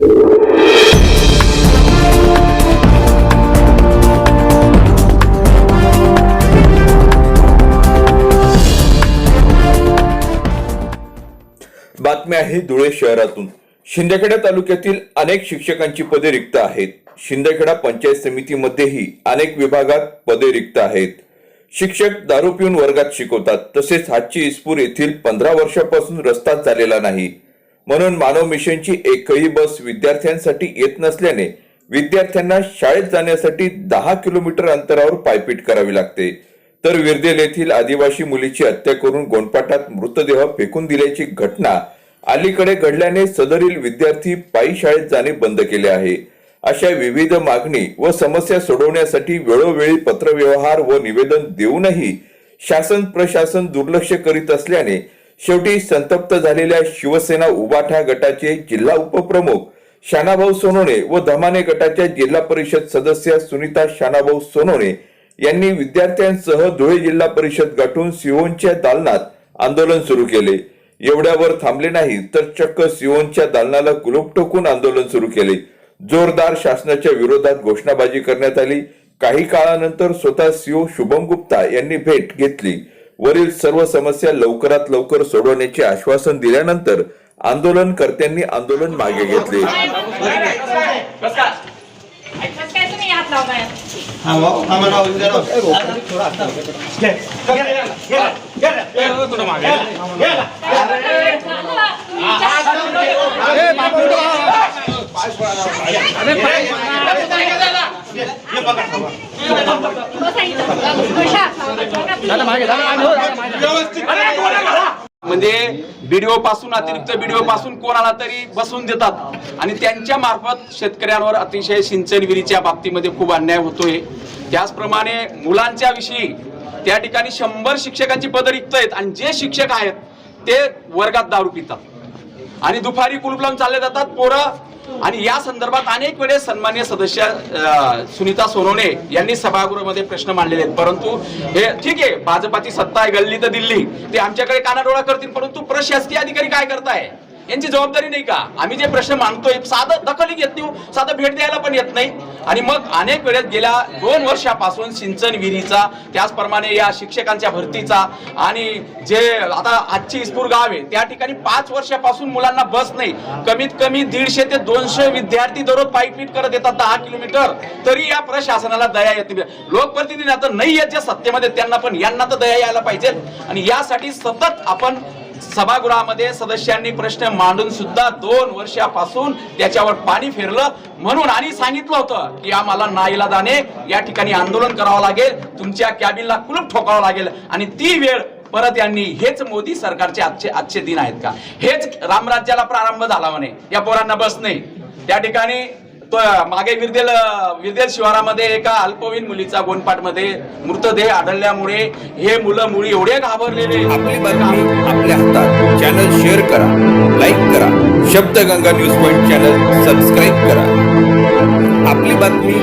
बातमी आहे धुळे शहरातून. शिंदखेडा तालुक्यातील अनेक शिक्षकांची पदे रिक्त आहेत. शिंदखेडा पंचायत समितीमध्येही अनेक विभागात पदे रिक्त आहेत. शिक्षक दारू पिऊन वर्गात शिकवतात. तसेच हातची इस्पूर येथील पंधरा वर्षापासून रस्ताच झालेला नाही. म्हणून मानव मिशनची एकही बस विद्यार्थ्यांसाठी येत नसल्याने विद्यार्थ्यांना शाळेत जाण्यासाठी दहा किलोमीटर अंतरावर पायपीट करावी लागते. तर विरदेल येथील आदिवासी मुलीची हत्या करून गोंडपाटात मृतदेह फेकून दिल्याची घटना अलीकडे घडल्याने सदरील विद्यार्थी पायी शाळेत जाणे बंद केले आहे. अशा विविध मागणी व समस्या सोडवण्यासाठी वेळोवेळी पत्रव्यवहार व निवेदन देऊनही शासन प्रशासन दुर्लक्ष करीत असल्याने शेवटी संतप्त झालेल्या शिवसेना उबाठा गटाचे जिल्हा उपप्रमुख शानाभाऊ सोनोने व धमाने गटाच्या जिल्हा परिषद सदस्य सुनीता शानाभाऊ सोनोने यांनी विद्यार्थ्यांसह धुळे जिल्हा परिषद गाठून सिओनच्या दालनात आंदोलन सुरू केले. एवढ्यावर थांबले नाही तर चक्क सिओनच्या दालनाला कुलूप ठोकून आंदोलन सुरू केले. जोरदार शासनाच्या विरोधात घोषणाबाजी करण्यात आली. काही काळानंतर स्वतः सीओ शुभम गुप्ता यांनी भेट घेतली. वरील सर्व समस्या लवकरात लवकर सोडवण्याचे आश्वासन दिल्यानंतर आंदोलनकर्त्यांनी आंदोलन मागे घेतले. म्हणजे बीडीओ पासून अतिरिक्त बीडीओ पासून कोणाला तरी बसून देतात. आणि त्यांच्या मार्फत शेतकऱ्यांवर अतिशय सिंचन विहिरीच्या बाबतीमध्ये खूप अन्याय होतोय. त्याचप्रमाणे मुलांच्या विषयी त्या ठिकाणी शंभर शिक्षकांची पदं रिक्त आहेत आणि जे शिक्षक आहेत ते वर्गात दारू पितात. आणि दुपारी कुलूप लावून चालले जातात पोरं आणि या संदर्भात अनेक वेळेस सन्मान्य सदस्य सुनीता सोनवणे यांनी सभागृहामध्ये प्रश्न मांडलेले आहेत. परंतु हे ठीक आहे भाजपाची सत्ता आहे गल्ली तर दिल्ली. ते आमच्याकडे कानाडोळा करतील परंतु प्रशासकीय अधिकारी काय करताय? यांची जबाबदारी नाही का? आम्ही जे प्रश्न मांडतोय साधं दखलही घेत नाही हो. साधं भेट द्यायला पण येत नाही. आणि मग अनेक वेळेस गेल्या दोन वर्षापासून सिंचन विहिरीचा त्याचप्रमाणे या शिक्षकांच्या भरतीचा आणि जे आता आजची इस्पूर गाव आहे त्या ठिकाणी पाच वर्षापासून मुलांना बस नाही. कमीत कमी दीडशे ते दोनशे विद्यार्थी दररोज पायपीट करत येतात दहा किलोमीटर. तरी या प्रशासनाला दया येते लोकप्रतिनिधी आता नाही आहेत जे सत्तेमध्ये त्यांना पण यांना तर दया यायला पाहिजेत आणि यासाठी सतत आपण सभागृहामध्ये सदस्यांनी प्रश्न मांडून सुद्धा दोन वर्षापासून त्याच्यावर पाणी फिरलं म्हणून आणि सांगितलं होतं की आम्हाला नाईलाजाने या ठिकाणी आंदोलन करावं लागेल तुमच्या कॅबिनला कुलूप ठोकावं लागेल. आणि ती वेळ परत यांनी हेच मोदी सरकारचे आजचे आजचे दिन आहेत का? हेच रामराज्याला प्रारंभ झाला म्हणे. या पोरांना बस नाही. त्या ठिकाणी तो मागे विरदेल विरदेल शिवारामध्ये एका अल्पवयीन मुलीचा गोंडपाटमध्ये मृतदेह आढळल्यामुळे हे मुलं मुली एवढे घाबरलेले आपली बातमी आपल्या हातात. चॅनल शेअर करा लाईक करा. Shabdaganga news point channel subscribe करा. आपली बातमी